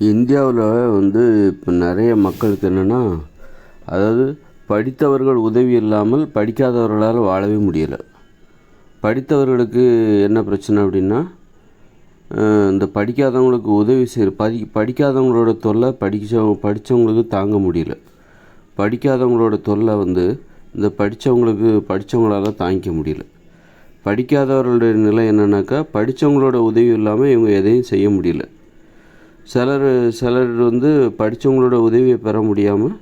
இந்தியாவில் வந்து இப்போ நிறைய மக்களுக்கு என்னென்னா அதாவது படித்தவர்கள் உதவி இல்லாமல் படிக்காதவர்களால் வாழவே முடியலை. படித்தவர்களுக்கு என்ன பிரச்சனை அப்படின்னா இந்த படிக்காதவங்களுக்கு உதவி செய்கிற படி படிக்காதவங்களோட தொல்லை படித்தவங்க படித்தவங்களுக்கு தாங்க முடியல. படிக்காதவங்களோட தொல்லை வந்து இந்த படித்தவங்களுக்கு படித்தவங்களால் தாங்கிக்க முடியல. படிக்காதவர்களுடைய நிலை என்னென்னாக்கா படித்தவங்களோட உதவி இல்லாமல் இவங்க எதையும் செய்ய முடியல. சிலர் சிலர் வந்து படித்தவங்களோட உதவியை பெற முடியாமல்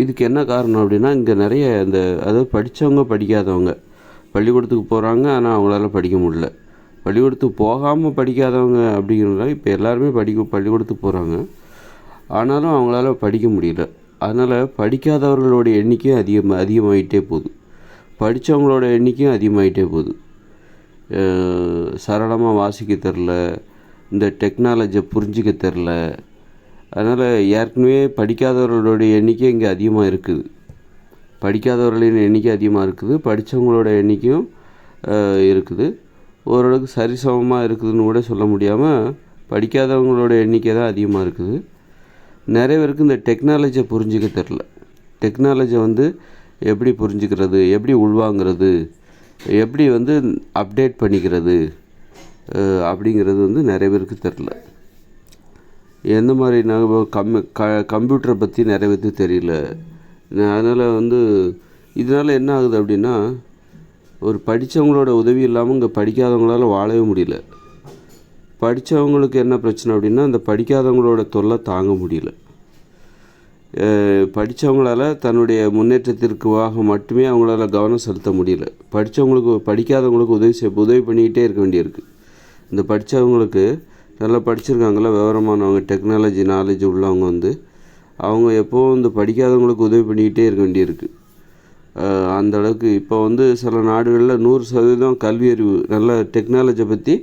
இதுக்கு என்ன காரணம் அப்படின்னா இங்கே நிறைய இந்த அதாவது படித்தவங்க படிக்காதவங்க. பள்ளிக்கூடத்துக்கு போகிறாங்க ஆனால் அவங்களால படிக்க முடியல. பள்ளிக்கூடத்துக்கு போகாமல் படிக்காதவங்க அப்படிங்கிறத இப்போ எல்லாருமே படிக்க பள்ளிக்கூடத்துக்கு போகிறாங்க ஆனாலும் அவங்களால படிக்க முடியல. அதனால் படிக்காதவர்களோட எண்ணிக்கையும் அதிகம் அதிகமாகிட்டே போகுது. படித்தவங்களோட எண்ணிக்கையும் அதிகமாகிட்டே போகுது. சரளமாக வாசிக்க தெரில இந்த டெக்னாலஜியை புரிஞ்சிக்க தெரில அதனால் ஏற்கனவே படிக்காதவர்களுடைய எண்ணிக்கை இங்கே அதிகமாக இருக்குது. படிக்காதவர்களின் எண்ணிக்கை அதிகமாக இருக்குது. படித்தவங்களோட எண்ணிக்கையும் இருக்குது. ஓரளவுக்கு சரிசமமாக இருக்குதுன்னு கூட சொல்ல முடியாமல் படிக்காதவங்களோட எண்ணிக்கை தான் அதிகமாக இருக்குது. நிறைய பேருக்கு இந்த டெக்னாலஜியை புரிஞ்சிக்க தெரில டெக்னாலஜியை வந்து எப்படி புரிஞ்சுக்கிறது? எப்படி உள்வாங்கிறது? எப்படி வந்து அப்டேட் பண்ணிக்கிறது? அப்படிங்கிறது வந்து நிறைய பேருக்கு தெரில எந்த மாதிரி நாங்கள் கம்மி க கம்ப்யூட்டரை பற்றி நிறைய பேருக்கு தெரியல. அதனால் வந்து இதனால் என்ன ஆகுது அப்படின்னா ஒரு படித்தவங்களோட உதவி இல்லாமல் இங்கே படிக்காதவங்களால வாழவே முடியல. படித்தவங்களுக்கு என்ன பிரச்சனை அப்படின்னா இந்த படிக்காதவங்களோட தொல்லை தாங்க முடியல. படித்தவங்களால தன்னுடைய முன்னேற்றத்திற்காக மட்டுமே அவங்களால கவனம் செலுத்த முடியல. படித்தவங்களுக்கு படிக்காதவங்களுக்கு உதவி செய் உதவி பண்ணிக்கிட்டே இருக்க வேண்டியிருக்கு. இந்த படித்தவங்களுக்கு நல்லா படிச்சிருக்காங்கள விவரமானவங்க டெக்னாலஜி நாலேஜ் உள்ளவங்க வந்து அவங்க எப்போவும் இந்த படிக்காதவங்களுக்கு உதவி பண்ணிக்கிட்டே இருக்க வேண்டியிருக்கு. அந்த அளவுக்கு இப்போ வந்து சில நாடுகளில் நூறு சதவீதம் கல்வி அறிவு நல்ல டெக்னாலஜியை பற்றி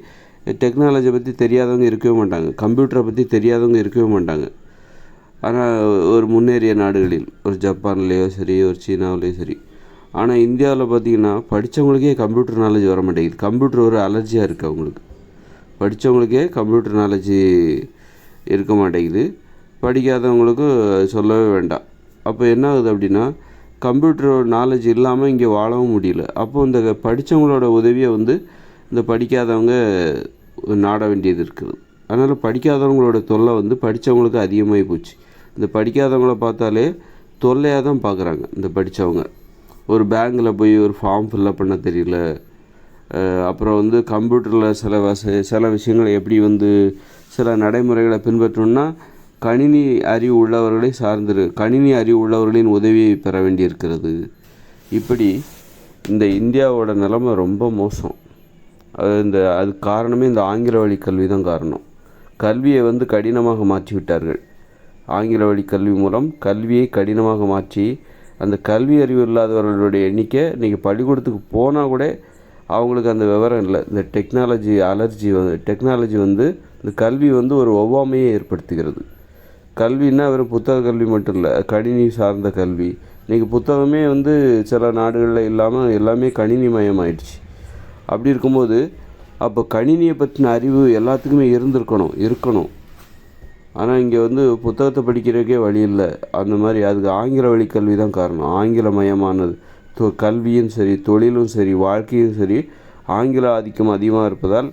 டெக்னாலஜியை பற்றி தெரியாதவங்க இருக்கவே மாட்டாங்க. கம்ப்யூட்டரை பற்றி தெரியாதவங்க இருக்கவே மாட்டாங்க. ஆனால் ஒரு முன்னேறிய நாடுகளில் ஒரு ஜப்பான்லேயோ சரி ஒரு சீனாவிலேயோ சரி ஆனால் இந்தியாவில் பார்த்திங்கன்னா படித்தவங்களுக்கே கம்ப்யூட்டர் நாலேஜ் வர மாட்டேங்குது கம்ப்யூட்டர் ஒரு அலர்ஜியாக இருக்குது அவங்களுக்கு. படித்தவங்களுக்கே கம்ப்யூட்டர் நாலேஜி இருக்க மாட்டேங்குது. படிக்காதவங்களுக்கும் சொல்லவே வேண்டாம். அப்போ என்ன ஆகுது அப்படின்னா கம்ப்யூட்டர் நாலேஜ் இல்லாமல் இங்கே வாழவும் முடியல. அப்போது இந்த படித்தவங்களோட உதவியை வந்து இந்த படிக்காதவங்க நாட வேண்டியது இருக்குது. அதனால் படிக்காதவங்களோட தொல்லை வந்து படித்தவங்களுக்கு அதிகமாகி போச்சு. இந்த படிக்காதவங்கள பார்த்தாலே தொல்லையாக தான் பார்க்குறாங்க இந்த படித்தவங்க ஒரு பேங்கில் போய் ஒரு ஃபார்ம் ஃபில்லப் பண்ண தெரியல. அப்புறம் வந்து கம்ப்யூட்டரில் சில வச சில விஷயங்களை எப்படி வந்து சில நடைமுறைகளை பின்பற்றணும்னா கணினி அறிவு உள்ளவர்களை சார்ந்திரு கணினி அறிவு உள்ளவர்களின் உதவியை பெற வேண்டியிருக்கிறது. இப்படி இந்த இந்தியாவோட நிலைமை ரொம்ப மோசம். அது இந்த அது காரணமே இந்த ஆங்கில வழி கல்வி தான் காரணம். கல்வியை வந்து கடினமாக மாற்றி விட்டார்கள் ஆங்கில வழி கல்வி மூலம் கல்வியை கடினமாக மாற்றி அந்த கல்வி அறிவு இல்லாதவர்களுடைய எண்ணிக்கை இன்றைக்கி பள்ளிக்கூடத்துக்கு போனால் கூட அவங்களுக்கு அந்த விவரம் இல்லை. இந்த டெக்னாலஜி அலர்ஜி வந்து டெக்னாலஜி வந்து இந்த கல்வி வந்து ஒரு ஒவ்வாமையை ஏற்படுத்துகிறது. கல்வின்னா வெறும் புத்தக கல்வி மட்டும் இல்லை கணினி சார்ந்த கல்வி. இன்றைக்கி புத்தகமே வந்து சில நாடுகளில் இல்லாமல் எல்லாமே கணினி மயமாயிடுச்சு அப்படி இருக்கும்போது அப்போ கணினியை பற்றின அறிவு எல்லாத்துக்குமே இருந்திருக்கணும் இருக்கணும். ஆனால் இங்கே வந்து புத்தகத்தை படிக்கிறதுக்கே வழி இல்லை. அந்த மாதிரி அதுக்கு ஆங்கில வழி கல்வி தான் காரணம். ஆங்கிலமயமானது. மயமானது கல்வியும் சரி தொழிலும் சரி வாழ்க்கையும் சரி ஆங்கில ஆதிக்கம் அதிகமாக இருப்பதால்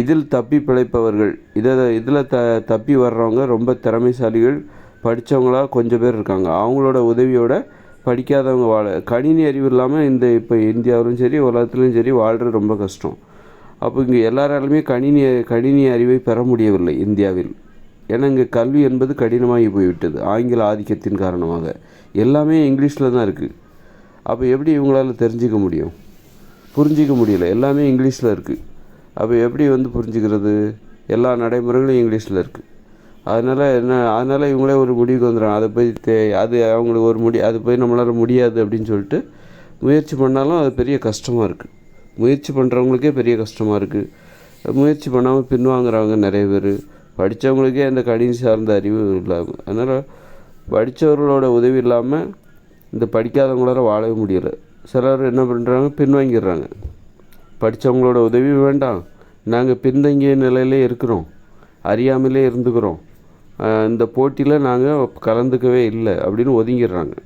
இதில் தப்பி பிழைப்பவர்கள் இதை இதில் த தப்பி வர்றவங்க ரொம்ப திறமைசாலிகள் படித்தவங்களாக கொஞ்சம் பேர் இருக்காங்க. அவங்களோட உதவியோட படிக்காதவங்க வாழ கணினி அறிவு இல்லாமல் இந்த இப்போ இந்தியாவிலும் சரி உலகத்துலேயும் சரி வாழ்கிறது ரொம்ப கஷ்டம். அப்போ இங்கே எல்லாராலுமே கணினி கணினி அறிவை பெற முடியவில்லை இந்தியாவில். ஏன்னா இங்கே கல்வி என்பது கடினமாகி போய்விட்டது ஆங்கில ஆதிக்கத்தின் காரணமாக. எல்லாமே இங்கிலீஷில் தான் இருக்குது அப்போ எப்படி இவங்களால தெரிஞ்சிக்க முடியும்? புரிஞ்சிக்க முடியல. எல்லாமே இங்கிலீஷில் இருக்குது அப்போ எப்படி வந்து புரிஞ்சுக்கிறது? எல்லா நடைமுறைகளும் இங்கிலீஷில் இருக்குது அதனால் என்ன அதனால் இவங்களே ஒரு முடிவுக்கு வந்துடுறாங்க. அதை போய் தே அது அவங்களுக்கு ஒரு முடி அது போய் நம்மளால் முடியாது அப்படின்னு சொல்லிட்டு முயற்சி பண்ணாலும் அது பெரிய கஷ்டமாக இருக்குது முயற்சி பண்ணுறவங்களுக்கே பெரிய கஷ்டமாக இருக்குது முயற்சி பண்ணாமல் பின்வாங்குறவங்க நிறைய பேர். படித்தவங்களுக்கே அந்த கணினி சார்ந்த அறிவு இல்லாமல் அதனால் படித்தவர்களோட உதவி இல்லாமல் இந்த படிக்காதவங்களால வாழவே முடியலை. சிலர் என்ன பண்ணுறாங்க பின்வாங்கிடுறாங்க. படித்தவங்களோட உதவி வேண்டாம். நாங்கள் பின்தங்கிய நிலையிலே இருக்கிறோம். அறியாமலே இருந்துக்கிறோம். இந்த போட்டியில் நாங்கள் கலந்துக்கவே இல்லை அப்படின்னு ஒதுங்கிடுறாங்க.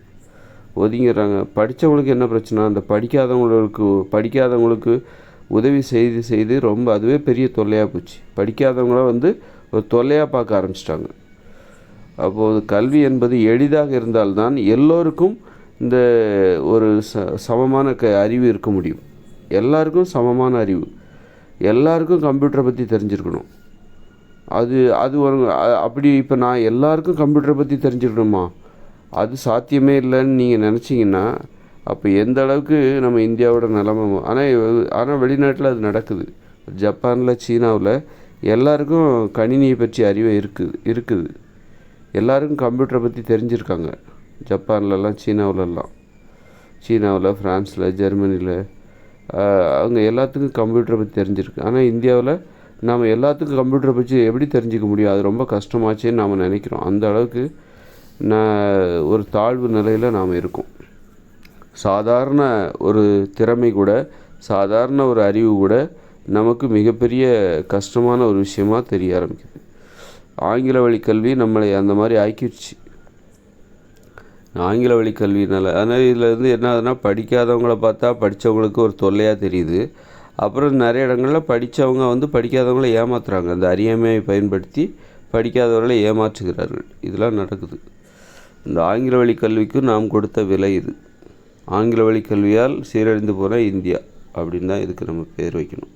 ஒதுங்கிடுறாங்க. படித்தவங்களுக்கு என்ன பிரச்சனை? அந்த படிக்காதவங்களுக்கு படிக்காதவங்களுக்கு உதவி செய்து செய்து ரொம்ப அதுவே பெரிய தொல்லையாக போச்சு. படிக்காதவங்கள வந்து ஒரு தொல்லையாக பார்க்க ஆரம்பிச்சிட்டாங்க. அப்போது கல்வி என்பது எளிதாக இருந்தால்தான் எல்லோருக்கும் இந்த ஒரு ச சமமான க அறிவு இருக்க முடியும். எல்லாருக்கும் சமமான அறிவு. எல்லாருக்கும் கம்ப்யூட்டரை பற்றி தெரிஞ்சிருக்கணும். அது அது ஒரு அப்படி இப்போ நான் எல்லாருக்கும் கம்ப்யூட்டரை பற்றி தெரிஞ்சுக்கணுமா அது சாத்தியமே இல்லைன்னு நீங்கள் நினச்சிங்கன்னா அப்போ எந்த அளவுக்கு நம்ம இந்தியாவோட நிலமை ஆனால் ஆனால் வெளிநாட்டில் அது நடக்குது. ஜப்பானில் சீனாவில் எல்லாருக்கும் கணினியை பற்றி அறிவு இருக்குது இருக்குது. எல்லாருக்கும் கம்ப்யூட்டரை பற்றி தெரிஞ்சிருக்காங்க. ஜப்பான்லலாம் சீனாவிலலாம். சீனாவில் ஃப்ரான்ஸில் ஜெர்மனியில் அவங்க எல்லாத்துக்கும் கம்ப்யூட்டரை பற்றி தெரிஞ்சிருக்கு. ஆனால் இந்தியாவில் நாம் எல்லாத்துக்கும் கம்ப்யூட்டரை பற்றி எப்படி தெரிஞ்சுக்க முடியும்? அது ரொம்ப கஷ்டமாச்சேன்னு நாம் நினைக்கிறோம். அந்த அளவுக்கு நான் ஒரு தாழ்வு நிலையில் நாம் இருக்கோம். சாதாரண ஒரு திறமை கூட சாதாரண ஒரு அறிவு கூட நமக்கு மிகப்பெரிய கஷ்டமான ஒரு விஷயமா தெரிய ஆரம்பிக்குது. ஆங்கில வழி கல்வி நம்மளை அந்த மாதிரி ஆக்கிடுச்சு. ஆங்கில வழி கல்வினால அதனால் இதில் இருந்து என்ன ஆகுதுன்னா படிக்காதவங்கள பார்த்தா படித்தவங்களுக்கு ஒரு தொல்லையாக தெரியுது. அப்புறம் நிறைய இடங்களில் படித்தவங்க வந்து படிக்காதவங்கள ஏமாத்துறாங்க. அந்த அறியாமையை பயன்படுத்தி படிக்காதவர்களை ஏமாற்றுகிறார்கள். இதெல்லாம் நடக்குது. இந்த ஆங்கில வழி கல்விக்கு நாம் கொடுத்த விலை இது. ஆங்கில வழி கல்வியால் சீரழிந்து போன இந்தியா அப்படின்னு தான் இதுக்கு நம்ம பேர் வைக்கணும்.